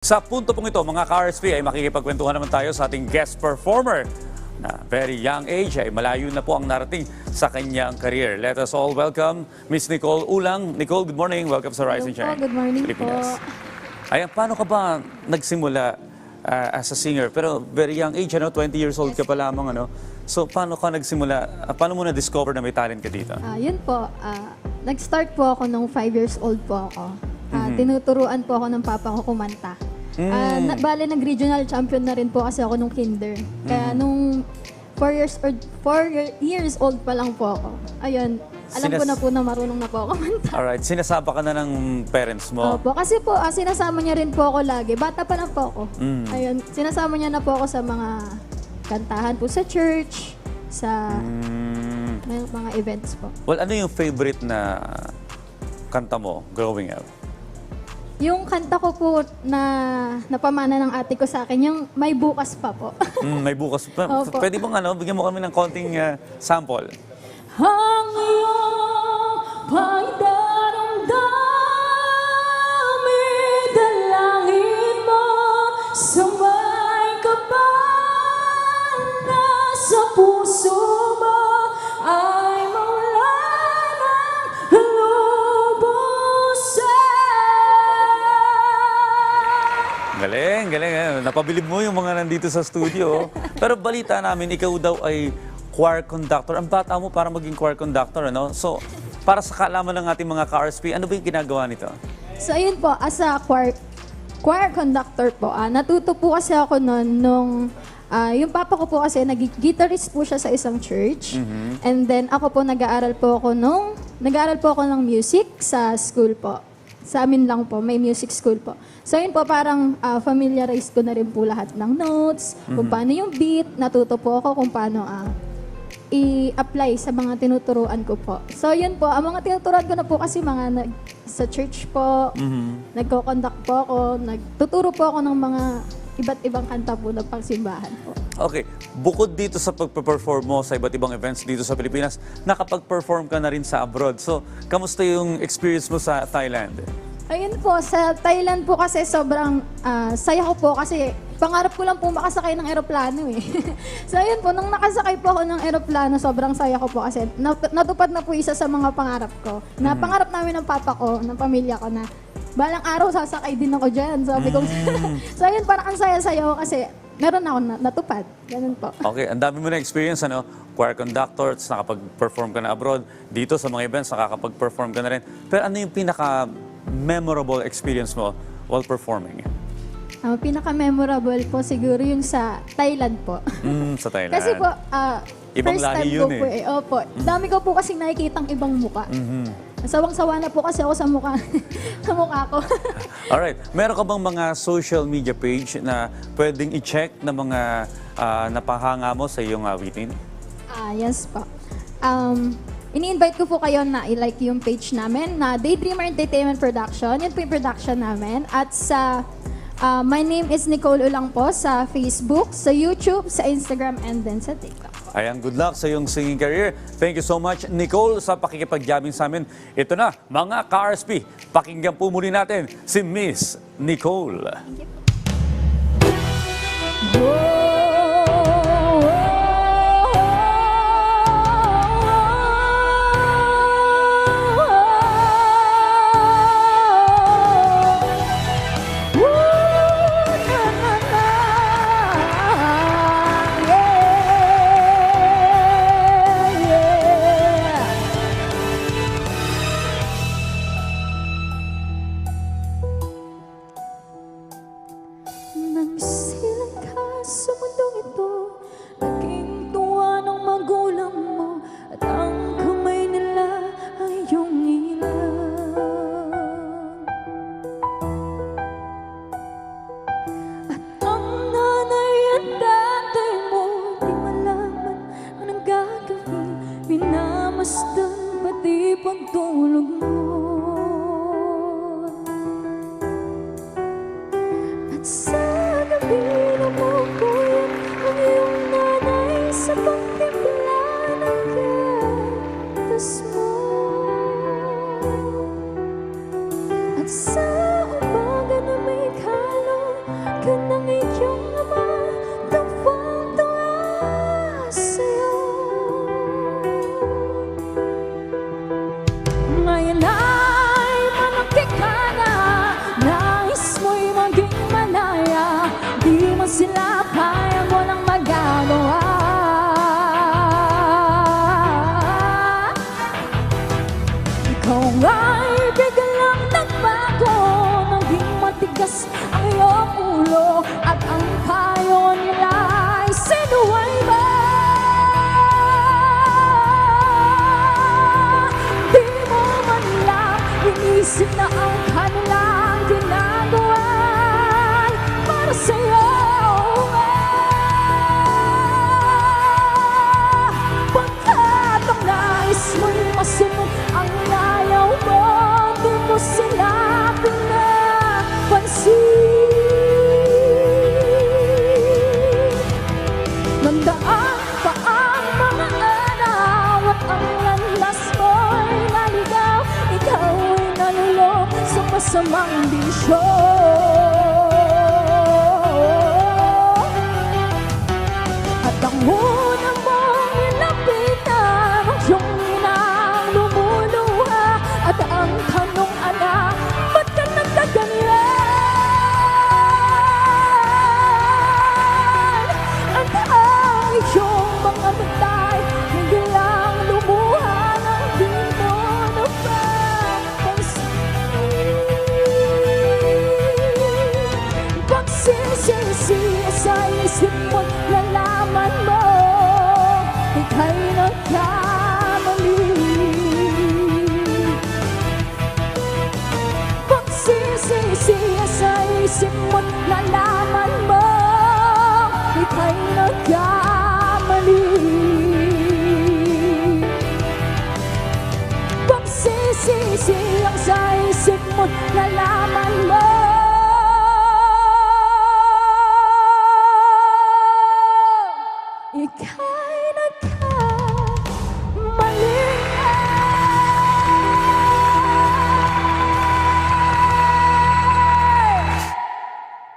Sa punto pong ito, mga ka-RSP, ay makikipagkwentuhan naman tayo sa ating guest performer na very young age ay malayo na po ang narating sa kanyang career. Let us all welcome Miss Nicole Ulang. Nicole, good morning. Welcome sa Rising Hello po, Shine. good morning Pilipinas. po. Ayan, paano ka ba nagsimula ah, as a singer? Pero very young age, ano? 20 years old ka pa lamang, ano? So, paano ka nagsimula? Ah, paano mo na-discover na may talent ka dito? Ah, yun po, ah, nag-start po ako nung 5 years old po ako. Ah, Mhm. Tinuturuan po ako ng papa ko kumanta. Mm. na, bale, nag-regional champion na rin po kasi ako nung kinder. Kaya nung 4 years, or 4 years old pa lang po ako. Ayun, alam ko Sinas- na po na marunong na po ako kumanta. Alright, sinasaba ka na ng parents mo. Opo, kasi po, ah, sinasama niya rin po ako lagi. Bata pa lang po ako. Mm. Ayun, sinasama niya na po ako sa mga kantahan po sa church, sa Mm. may mga events po. Well, ano yung favorite na kanta mo growing up? Yung kanta ko po na napamana ng ate ko sa akin, yung may bukas pa po. Mm, may bukas pa. Opo. Pwede bang ano, bigyan mo kami ng konting ah, sample? Ang eh. Napabilib mo yung mga nandito sa studio. Pero balita namin, ikaw daw ay choir conductor. Ang bata mo para maging choir conductor, ano? So, para sa kaalaman ng ating mga ka-RSP, ano ba yung ginagawa nito? So ayun po, as a choir, choir conductor po, ah, natuto po kasi ako noon nung ah, yung papa ko po kasi nag-guitarist po siya sa isang church. And then ako po nag-aaral po ako nung, nag-aaral po ako ng music sa school po. Sa amin lang po, may music school po. So yun po, parang ah, familiarize ko na rin po lahat ng notes, kung paano yung beat, natuto po ako kung paano ah, i-apply sa mga tinuturuan ko po. So yun po, ang mga tinuturuan ko na po kasi mga nag, sa church po, nagko-conduct po ako, nagtuturo po ako ng mga iba't ibang kanta po ng pangsimbahan po. Okay, bukod dito sa pagpe-perform mo sa iba't ibang events dito sa Pilipinas, nakapag-perform ka na rin sa abroad. So, kamusta yung experience mo sa Thailand? Ayun po, sa Thailand po kasi sobrang ah, saya ko po kasi pangarap ko lang po makasakay ng eroplano eh. so ayun po, nung nakasakay po ako ng eroplano, sobrang saya ko po kasi nat- natupad na po isa sa mga pangarap ko. Na pangarap namin ng papa ko, ng pamilya ko na balang araw sasakay din ako dyan. Sabi ko, so ayun, parang ang saya-saya ko kasi meron ako na, natupad. Ganun po. Okay, ang dami mo na experience, ano? Choir conductor, tapos nakapag-perform ka na abroad. Dito sa mga events, nakakapag-perform ka na rin. Pero ano yung pinaka-memorable experience mo while performing? Ang pinaka-memorable po siguro yung sa Thailand po. Mm, sa Thailand. Kasi po, ah, Ibang first lahi time yun ko eh. po eh. Opo. Dami ko po kasing nakikitang ibang muka. Mhm. Sawang-sawa na po kasi ako sa mukha, sa mukha ko. Alright, meron ka bang mga social media page na pwedeng i-check na mga ah, napahanga mo sa iyong awitin? ah, yes po. Um, ini-invite ko po kayo na i-like yung page namin na Daydreamer Entertainment Production. Yun po yung production namin. At sa ah, My name is Nicole Ulang po sa Facebook, sa YouTube, sa Instagram, and then sa TikTok. Ayan, good luck sa iyong singing career. Thank you so much, Nicole, sa pakikipag-jamming sa amin. Ito na, mga ka-RSP, pakinggan po muli natin si Miss Nicole. Nang Sa umaga na may kalong ka ng iyong ama Tawang-tawa sa'yo. Mayalay manakik ka na Nais mo'y maging Di mo sila kaya mo Ikaw ay biglang nagmahal tigas ang iyong oh, ulo at ang payo nila'y sinuway. Somebody show. ika'y nagkamali Pagsisisiya sa isip mo't nalaman mo Ika'y nagkamali. Pagsisisiya sa isip mo't nalaman mo. Ikaw